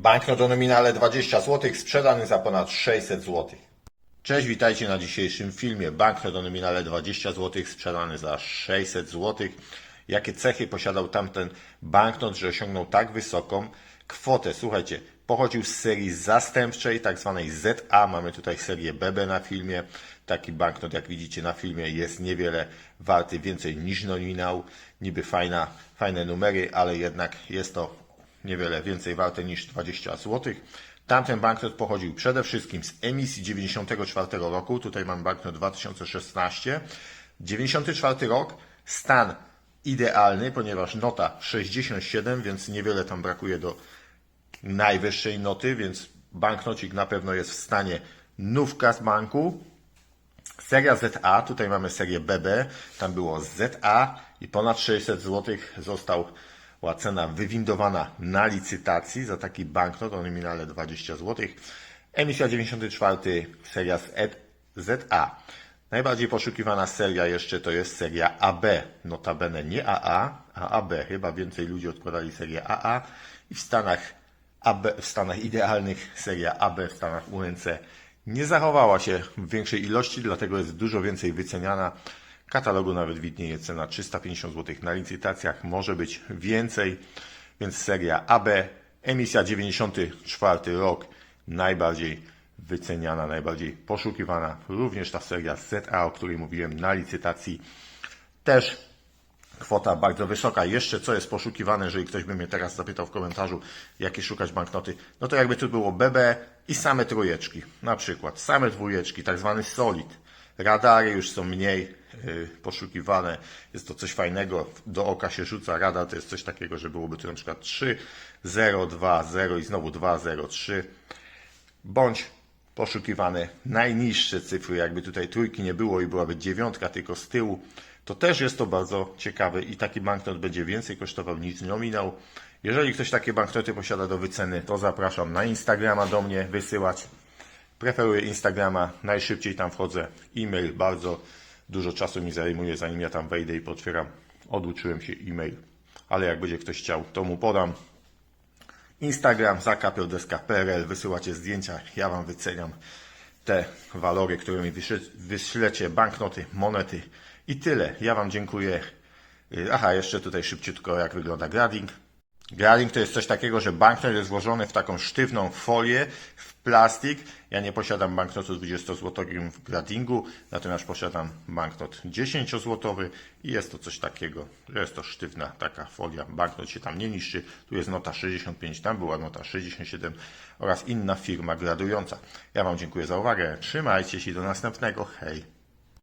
Banknot o nominale 20 zł sprzedany za ponad 600 zł. Cześć, witajcie na dzisiejszym filmie. Banknot o nominale 20 zł sprzedany za 600 zł. Jakie cechy posiadał tamten banknot, że osiągnął tak wysoką kwotę? Słuchajcie, pochodził z serii zastępczej, tak zwanej ZA. Mamy tutaj serię BB na filmie. Taki banknot, jak widzicie na filmie, jest niewiele warty, więcej niż nominał. Niby fajna, fajne numery, ale jednak jest to niewiele więcej warte niż 20 zł. Tamten banknot pochodził przede wszystkim z emisji 94 roku. Tutaj mam banknot 2016. 94 rok, stan idealny, ponieważ nota 67, więc niewiele tam brakuje do najwyższej noty, więc banknocik na pewno jest w stanie nówka z banku. Seria ZA, tutaj mamy serię BB, tam było ZA i ponad 600 zł została cena wywindowana na licytacji za taki banknot o nominale 20 zł. Emisja 94, seria z E- ZA. Najbardziej poszukiwana seria jeszcze to jest seria AB, notabene nie AA, a AB. Chyba więcej ludzi odkładali serię AA i w Stanach AB, w Stanach idealnych seria AB, w Stanach UNC nie zachowała się w większej ilości, dlatego jest dużo więcej wyceniana. Katalogu nawet widnieje cena 350 zł na licytacjach, może być więcej, więc seria AB, emisja 94 rok, najbardziej wyceniana, najbardziej poszukiwana. Również ta seria ZA, o której mówiłem na licytacji, też kwota bardzo wysoka. Jeszcze co jest poszukiwane, jeżeli ktoś by mnie teraz zapytał w komentarzu, jakie szukać banknoty, no to jakby tu było BB i same trójeczki, na przykład same dwójeczki, tak zwany solid. Radary już są mniej poszukiwane, jest to coś fajnego, do oka się rzuca radar, to jest coś takiego, że byłoby tu na przykład 3, 0, 2, 0 i znowu 2, 0, 3, bądź poszukiwane najniższe cyfry, jakby tutaj trójki nie było i byłaby dziewiątka tylko z tyłu, to też jest to bardzo ciekawe i taki banknot będzie więcej kosztował niż nominał. Jeżeli ktoś takie banknoty posiada do wyceny, to zapraszam na Instagrama do mnie wysyłać. Preferuję Instagrama, najszybciej tam wchodzę. E-mail bardzo dużo czasu mi zajmuje, zanim ja tam wejdę i potwieram. Oduczyłem się e-mail, ale jak będzie ktoś chciał, to mu podam. Instagram zakapiodeska.pl, wysyłacie zdjęcia, ja Wam wyceniam te walory, które mi wyśle- wyślecie, banknoty, monety i tyle. Ja Wam dziękuję. Y, Aha, jeszcze tutaj szybciutko, jak wygląda grading. Grading to jest coś takiego, że banknot jest włożony w taką sztywną folię, w plastik. Ja nie posiadam banknotu 20-złotowym w gradingu, natomiast posiadam banknot 10-złotowy i jest to coś takiego, że jest to sztywna taka folia. Banknot się tam nie niszczy. Tu jest nota 65, tam była nota 67 oraz inna firma gradująca. Ja Wam dziękuję za uwagę. Trzymajcie się do następnego. Hej!